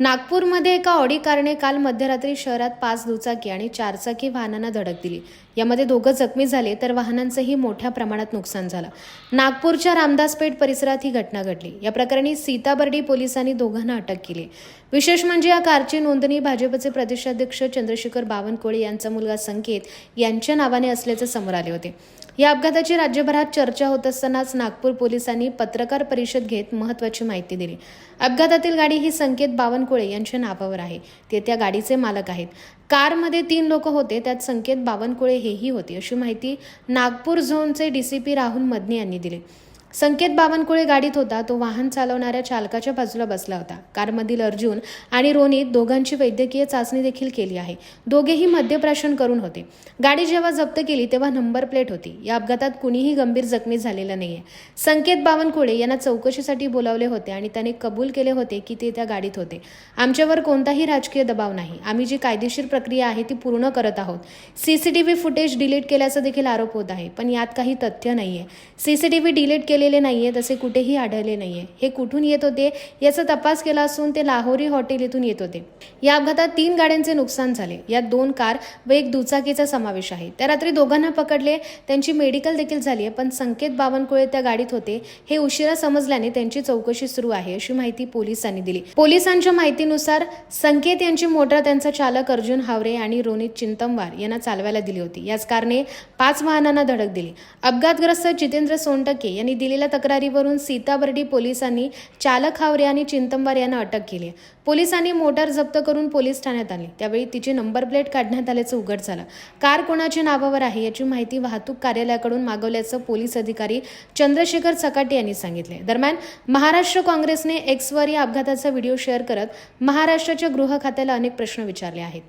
नागपूरमध्ये एका ऑडी कारने काल मध्यरात्री शहरात पाच दुचाकी आणि चारचाकी वाहनांना धडक दिली. यामध्ये दोघं जखमी झाले तर वाहनांचंही मोठ्या प्रमाणात नुकसान झालं. नागपूरच्या रामदासपेठ परिसरात ही घटना घडली. या प्रकरणी सीताबर्डी पोलिसांनी दोघांना अटक केली. विशेष म्हणजे या कारची नोंदणी भाजपचे प्रदेशाध्यक्ष चंद्रशेखर बावनकुळे यांचा मुलगा संकेत यांच्या नावाने असल्याचे समोर आले होते. या अपघाताची राज्यभरात चर्चा होत असतानाच नागपूर पोलिसांनी पत्रकार परिषद घेत महत्वाची माहिती दिली. अपघातातील गाडी ही संकेत बावन बावनकुळे यांच्या नावावर आहे. ते त्या गाडीचे मालक आहेत. कारमध्ये तीन लोक होते. त्यात संकेत बावनकुळे हेही होते अशी माहिती नागपूर झोनचे D C P Rahul Madane यांनी दिली. संकेत बावनकुळे गाडीत होता तो वाहन चालवणाऱ्या चालकाच्या बाजूला बसला होता. कारमधील अर्जुन आणि रोनित दोघांची वैद्यकीय चाचणी देखील केली आहे. दोघेही मद्यप्राशन करून होते. गाडी जेव्हा जप्त केली तेव्हा नंबर प्लेट होती. या अपघातात कुणीही गंभीर जखमी झालेलं नाहीये. संकेत बावनकुळे यांना चौकशीसाठी बोलावले होते आणि त्याने कबूल केले होते की ते त्या गाडीत होते. आमच्यावर कोणताही राजकीय दबाव नाही. आम्ही जी कायदेशीर प्रक्रिया आहे ती पूर्ण करत आहोत. सीसीटीव्ही फुटेज डिलीट केल्याचा देखील आरोप होत आहे पण यात काही तथ्य नाहीये. सीसीटीव्ही डिलीट केलेले नाहीये तसे कुठेही आढळले नाहीये. हे कुठून येत होते? याचा तपास केला असून ते लाहोरी हॉटेल येथून येत होते. या अपघातात तीन गाड्यांचे नुकसान झाले. यात दोन कार व एक दुचाकीचा समावेश आहे. त्या रात्री दोघांना पकडले. त्यांची मेडिकल देखील झाली आहे पण संकेत बावनकुळे त्या गाडीत होते. हे उशिरा समजल्याने त्यांची चौकशी सुरू आहे अशी माहिती पोलिसांनी दिली. पोलिसांच्या माहितीनुसार संकेत यांची मोटार त्यांचा चालक अर्जुन हावरे आणि रोनित चिंतमवार यांना चालवायला दिली होती. याच कारणे पाच वाहनांना धडक दिली. अपघातग्रस्त जितेंद्र सोनटके यांनी दिलेल्या तक्रारीवरून सीताबर्डी पोलिसांनी चालक हावरे आणि चिंतमवार यांना अटक केली पोलिसांनी मोटार जप्त करून पोलीस ठाण्यात आली. त्यावेळी तिची नंबर प्लेट काढण्यात आल्याचं उघड झालं. कार कोणाच्या नावावर आहे याची माहिती वाहतूक कार्यालयाकडून मागवल्याचं पोलीस अधिकारी चंद्रशेखर सकाटे यांनी सांगितले. दरम्यान महाराष्ट्र काँग्रेसने एक्सवर या अपघाताचा व्हिडिओ शेअर करत महाराष्ट्राच्या गृह खात्याला अनेक प्रश्न विचारले आहेत.